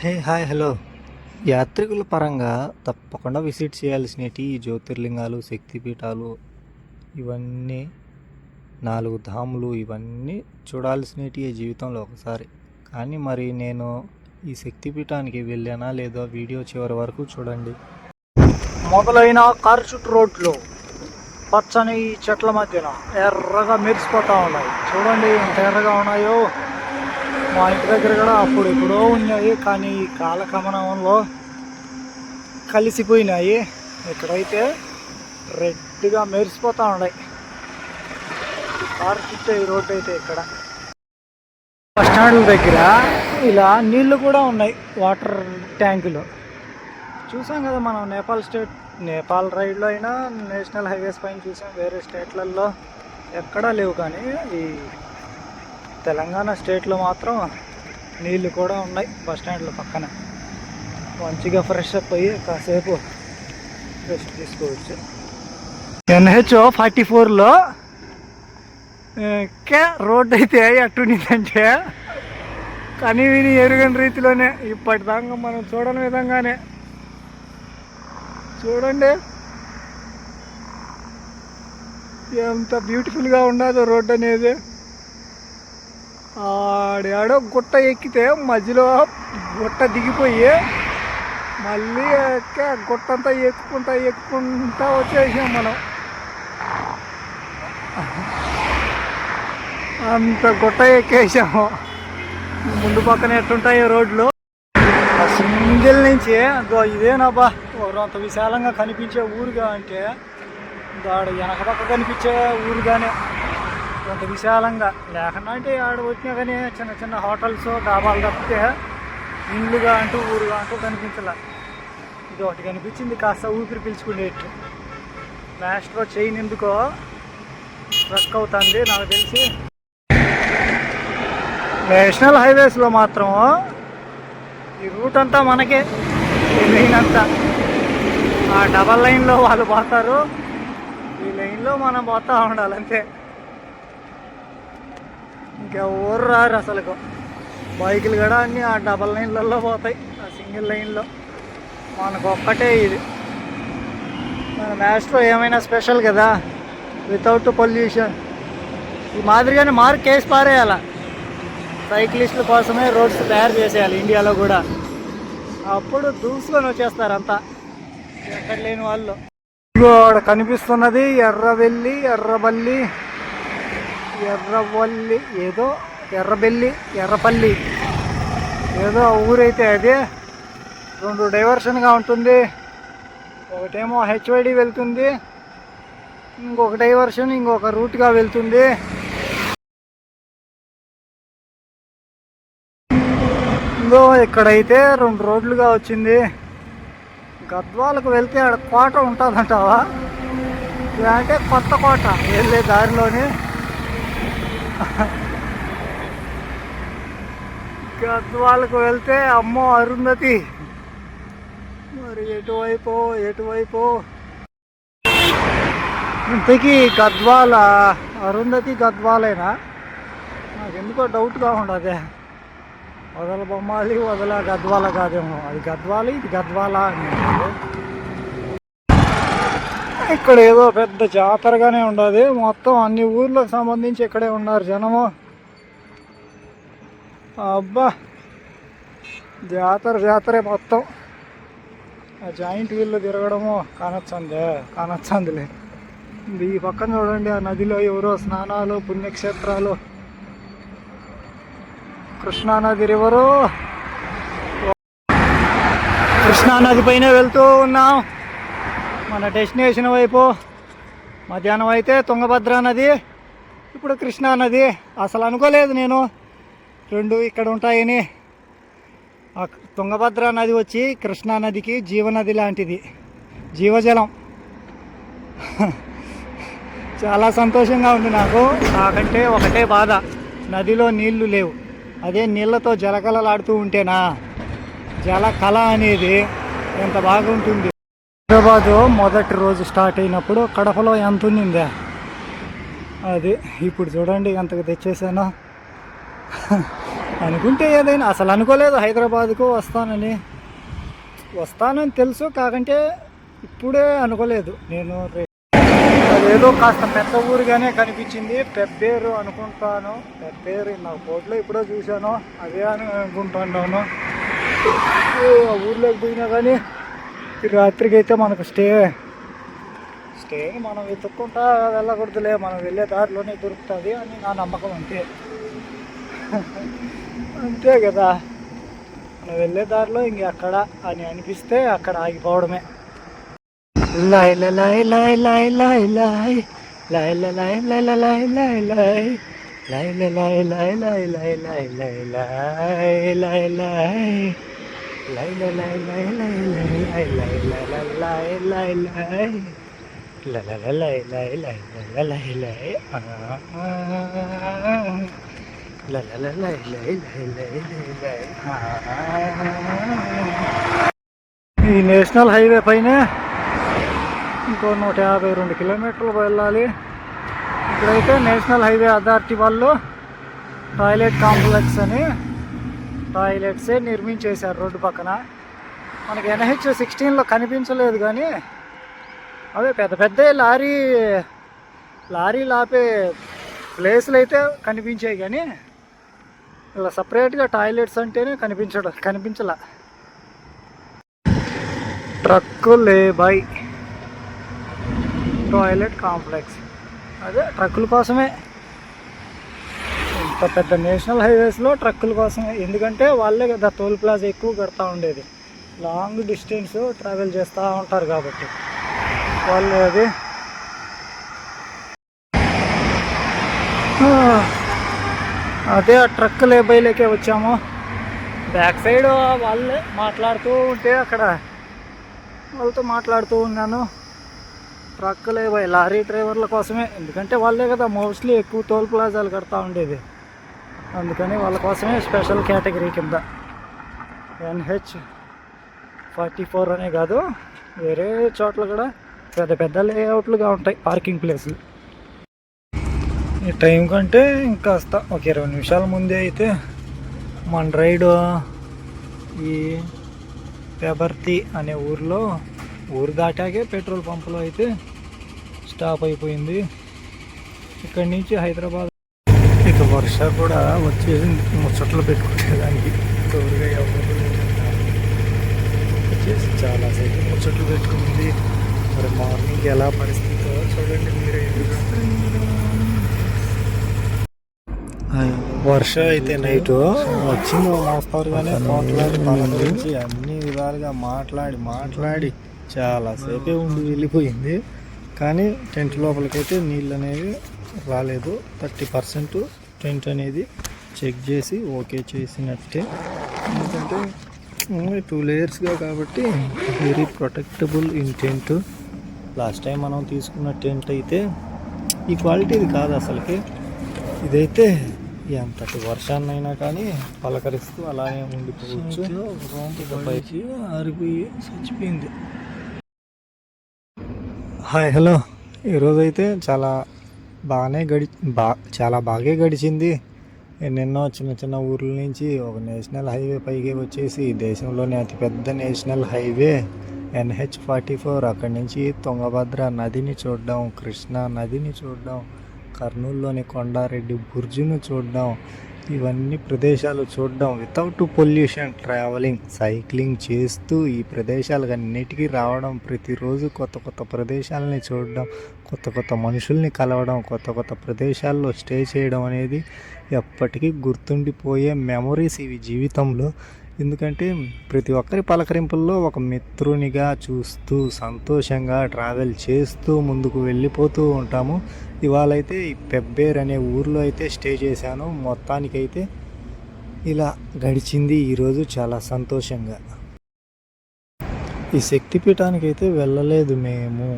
Hey hi hello. యాత్రికుల పరంగా తప్పకుండా విజిట్ చేయాల్సినవి ఈ జ్యోతిర్లింగాలు శక్తిపీఠాలు ఇవన్నీ నాలుగు ధాములు ఇవన్నీ చూడాల్సినవి ఈ జీవితంలో ఒకసారి. కానీ మరి నేను ఈ శక్తిపీఠానికి వెళ్ళానా లేదో వీడియో చివరి వరకు చూడండి. మొదలైన కార్చుట్ రోడ్లు పచ్చని చెట్ల మధ్యన ఎర్రగా మెరిసిపోతూ ఉన్నాయి. చూడండి ఎంత ఎర్రగా ఉన్నాయో. మా ఇంటి దగ్గర కూడా అప్పుడు ఎప్పుడో ఉన్నాయి కానీ ఈ కాలక్రమణంలో కలిసిపోయినాయి. ఇక్కడైతే రెడ్గా మెరిసిపోతూ ఉన్నాయి. పార్కిచ్చే ఈ రోడ్డు అయితే ఇక్కడ. బస్ స్టాండ్ల దగ్గర ఇలా నీళ్ళు కూడా ఉన్నాయి వాటర్ ట్యాంకులు. చూసాం కదా మనం నేపాల్ స్టేట్ నేపాల్ రైడ్లో అయినా నేషనల్ హైవేస్ పైన చూసాం వేరే స్టేట్లలో ఎక్కడా లేవు కానీ ఈ తెలంగాణ స్టేట్లో మాత్రం నీళ్ళు కూడా ఉన్నాయి బస్ స్టాండ్ల పక్కన. మంచిగా ఫ్రెష్ అప్ అయ్యి కాసేపు రెస్ట్ తీసుకోవచ్చు. ఎన్హెచ్ఓ ఫార్టీ ఫోర్లో కే రోడ్ అయితే ఎట్టుండిందంటే కానీ విని ఎరుగని రీతిలోనే ఇప్పటిదాకా మనం చూడని విధంగానే. చూడండి. ఎంత బ్యూటిఫుల్గా ఉండదు రోడ్ అనేది. ఆడాడో గుట్ట ఎక్కితే మధ్యలో గుట్ట దిగిపోయి మళ్ళీ ఎక్క గుట్టంతా ఎక్కుకుంటా ఎక్కుకుంటా వచ్చేసాం మనం. అంత గుట్ట ఎక్కేసాము. ముందు పక్కన ఎట్టుంటాయి రోడ్లు? సింగిల్ నుంచి ఇదేనాబా అంత విశాలంగా కనిపించే ఊరుగా అంటే దాడు వెనక పక్క కనిపించే ఊరుగానే. అంత విశాలంగా. లేకుండా అంటే ఆడ వచ్చినా కానీ చిన్న చిన్న హోటల్స్ డాబాలు తప్పితే ఇల్లుగా అంటూ ఊరుగా అంటూ కనిపించలే. ఇది ఒకటి కనిపించింది కాస్త ఊపిరి పీల్చుకునేట్టు లాస్ట్లో చైన్ ఎందుకో రక్ అవుతుంది నాకు తెలిసి. నేషనల్ హైవేస్లో మాత్రం ఈ రూట్ అంతా మనకే ఈ లైన్ అంతా. ఆ డబల్ లైన్లో వాళ్ళు పోతారు ఈ లైన్లో మనం పోతా ఉండాలి అంతే ఇంకెవరు రారు అసలు బైకులు కూడా అన్నీ ఆ డబల్ లైన్లలో పోతాయి. ఆ సింగిల్ లైన్లో మనకు ఒక్కటే ఇది. మన మ్యాస్ట్రో ఏమైనా స్పెషల్ కదా? వితౌట్ పొల్యూషన్ ఈ మాదిరిగానే మార్క్ కేసు పారేయాల. సైక్లిస్టుల కోసమే రోడ్స్ తయారు చేసేయాలి ఇండియాలో కూడా. అప్పుడు దూసుకొని వచ్చేస్తారు అంతా. ఎక్కడ లేని వాళ్ళు. ఇక్కడ కనిపిస్తున్నది ఎర్రవెల్లి ఎర్రబల్లి. ఎర్రవల్లి ఏదో ఎర్రబెల్లి ఎర్రపల్లి. ఏదో ఆ ఊరైతే అది. రెండు డైవర్షన్గా ఉంటుంది. ఒకటేమో హెచ్వైడి వెళ్తుంది. ఇంకొక డైవర్షన్ ఇంకొక రూట్గా వెళ్తుంది. ఇంకో ఇక్కడైతే రెండు రోడ్లుగా వచ్చింది. గద్వాలకు వెళ్తే ఆడ కోట ఉంటుందంటావా? అంటే కొత్త కోట. వెళ్ళే దారిలోని గద్వాలకు వెళ్తే అమ్మో అరుంధతి. మరి ఎటువైపు ఎటువైపు. ఇంతకీ గద్వాల అరుంధతి గద్వాలేనా? నాకు ఎందుకో డౌట్గా ఉండదే వదల బొమ్మాలి వదల గద్వాల కాదేమో. అది గద్వాలి ఇది గద్వాల అని. ఇక్కడ ఏదో పెద్ద జాతరగానే ఉండదు. మొత్తం అన్ని ఊర్లకు సంబంధించి ఇక్కడే ఉన్నారు జనము. అబ్బా! జాతర జాతరే మొత్తం. ఆ జాయింట్ వీళ్ళు తిరగడము కానొచ్చందే కానొచ్చందిలే. ఈ పక్కన చూడండి ఆ నదిలో ఎవరో స్నానాలు పుణ్యక్షేత్రాలు. కృష్ణానది రివరు. కృష్ణానది పైన వెళ్తూ ఉన్నాం. మన డెస్టినేషన్ వైపు మధ్యాహ్నం అయితే తుంగభద్ర నది ఇప్పుడు కృష్ణా నది. అసలు అనుకోలేదు నేను. రెండు ఇక్కడ ఉంటాయని. తుంగభద్ర నది వచ్చి కృష్ణా నదికి జీవనది లాంటిది. జీవజలం. చాలా సంతోషంగా ఉంది నాకు. నాకంటే ఒకటే బాధ. నదిలో నీళ్ళు లేవు. అదే నీళ్ళతో జలకలలాడుతూ ఉంటేనా? జల కళ అనేది ఎంత బాగుంటుంది. హైదరాబాదు మొదటి రోజు స్టార్ట్ అయినప్పుడు కడపలో ఎంత ఉండిందే? అది ఇప్పుడు చూడండి ఎంతకు తెచ్చేసానో. అనుకుంటే ఏదైనా అసలు అనుకోలేదు హైదరాబాద్కు వస్తానని. వస్తానని తెలుసు కాకంటే ఇప్పుడే అనుకోలేదు. నేను ఏదో అదేదో కాస్త పెద్ద ఊరుగానే కనిపించింది. పెబ్బేరు అనుకుంటాను. పెబ్బేరు నా కోట్లో ఇప్పుడో చూశాను. అదే అని అనుకుంటున్నాను ఆ ఊర్లోకి పోయినా కానీ రాత్రికి అయితే మనకు స్టే స్టే మనం వెతుక్కుంటా వెళ్ళకూడదులే మనం వెళ్ళే దారిలోనే దొరుకుతుంది అని నా నమ్మకం అంతే అంతే కదా మనం వెళ్ళే దారిలో ఇంక అక్కడ అని అనిపిస్తే అక్కడ ఆగిపోవడమే లాయ్ లా లాయ్ లాయ్ లాయ్ లాయ్ లాయ్ లాయ్ లా లాయ్ లాయ్ లా లాయ్ లాయ్ లాయ్ లాయ్ లై లాయ్ లాయ్ లాయ్ లాయ్ లాయ్ లాయ్ లాయ్ లాయ్ లాయ్ ఈ నేషనల్ హైవే పైన ఇంకో నూట యాభై రెండు కిలోమీటర్లు వెళ్ళాలి ఇక్కడైతే నేషనల్ హైవే అథారిటీ వాళ్ళు టాయిలెట్ కాంప్లెక్స్ అని టాయిలెట్సే నిర్మించేశారు రోడ్డు పక్కన. మనకి ఎన్హెచ్ సిక్స్టీన్లో కనిపించలేదు కానీ అవే పెద్ద పెద్ద లారీ లారీలు ఆపే ప్లేస్లు అయితే కనిపించాయి కానీ ఇలా సపరేట్గా టాయిలెట్స్ అంటేనే కనిపించడం కనిపించలా. Truck layby toilet complex. అదే ట్రక్కుల కోసమే. పెద్ద నేషనల్ హైవేస్లో ట్రక్కుల కోసమే ఎందుకంటే వాళ్ళే కదా టోల్ ప్లాజా ఎక్కువ కడతా ఉండేది. లాంగ్ డిస్టెన్స్ ట్రావెల్ చేస్తూ ఉంటారు కాబట్టి. వాళ్ళు అది అదే ఆ ట్రక్ లేబైలోకే వచ్చాము. బ్యాక్ సైడ్ వాళ్ళే మాట్లాడుతూ ఉంటే అక్కడ వాళ్ళతో మాట్లాడుతూ ఉన్నాను. ట్రక్ లేబై లారీ డ్రైవర్ల కోసమే ఎందుకంటే వాళ్ళే కదా మోస్ట్లీ ఎక్కువ టోల్ ప్లాజాలు కడతా ఉండేది. అందుకని వాళ్ళ కోసమే స్పెషల్ కేటగిరీ కింద. ఎన్హెచ్ ఫార్టీ ఫోర్ అనే కాదు వేరే చోట్ల కూడా పెద్ద పెద్ద లేఅవుట్లుగా ఉంటాయి పార్కింగ్ ప్లేసులు. ఈ టైం కంటే ఇంకాస్త ఒక ఇరవై నిమిషాల ముందే అయితే మన రైడ్ ఈ పెబర్తి అనే ఊర్లో ఊరు దాటాకే పెట్రోల్ పంపులో అయితే స్టాప్ అయిపోయింది. ఇక్కడి నుంచి హైదరాబాద్ వర్ష కూడా వచ్చేసి ముచ్చట్లు పెట్టుకునేదానికి. తోడుగా ఎవరు వచ్చేసి చాలాసేపు ముచ్చట్లు పెట్టుకుంది. మరి మార్నింగ్ ఎలా పరిస్థితితో చూడండి మీరు వర్ష అయితే నైట్ వచ్చింది మోస్తారుగానే మాట్లాడి మన గురించి అన్ని విధాలుగా మాట్లాడి మాట్లాడి చాలాసేపే ఉండి వెళ్ళిపోయింది. కానీ టెంట్ లోపలికైతే నీళ్ళు అనేవి రాలేదు. థర్టీ పర్సెంట్ టెంట్ అనేది చెక్ చేసి ఓకే చేసినట్టే. ఎందుకంటే టూ లేయర్స్గా కాబట్టి very protectable in tent last time మనం తీసుకున్న టెంట్ అయితే ఈ క్వాలిటీది కాదు అసలుకి. ఇదైతే ఎంతటి వర్షాన్నైనా కానీ పలకరిస్తూ అలానే ఉండిపోవచ్చు. ఆరిపోయి చచ్చిపోయింది. Hi hello. ఈరోజు అయితే చాలా బాగానే గడి బా చాలా బాగా గడిచింది. ఎన్నెన్నో చిన్న చిన్న ఊర్ల నుంచి ఒక నేషనల్ హైవే పైకి వచ్చేసి దేశంలోనే అతిపెద్ద national highway NH forty four. అక్కడి నుంచి తుంగభద్ర నదిని చూడడం కృష్ణా నదిని చూడడం కర్నూలులోని కొండారెడ్డి బుర్జును చూడడం ఇవన్నీ ప్రదేశాలు చూడడం వితౌట్ పొల్యూషన్ ట్రావెలింగ్ సైక్లింగ్ చేస్తూ ఈ ప్రదేశాలకు అన్నిటికీ రావడం ప్రతిరోజు కొత్త కొత్త ప్రదేశాలని చూడడం కొత్త కొత్త మనుషుల్ని కలవడం కొత్త కొత్త ప్రదేశాల్లో స్టే చేయడం అనేది ఎప్పటికీ గుర్తుండిపోయే మెమరీస్ ఇవి జీవితంలో. ఎందుకంటే ప్రతి ఒక్కరి పలకరింపుల్లో ఒక మిత్రునిగా చూస్తూ సంతోషంగా ట్రావెల్ చేస్తూ ముందుకు వెళ్ళిపోతూ ఉంటాము. ఇవాళైతే ఈ పెబ్బేర్ అనే ఊర్లో అయితే స్టే చేశాను. మొత్తానికైతే ఇలా గడిచింది ఈరోజు చాలా సంతోషంగా. ఈ శక్తిపీఠానికి అయితే వెళ్ళలేదు మేము.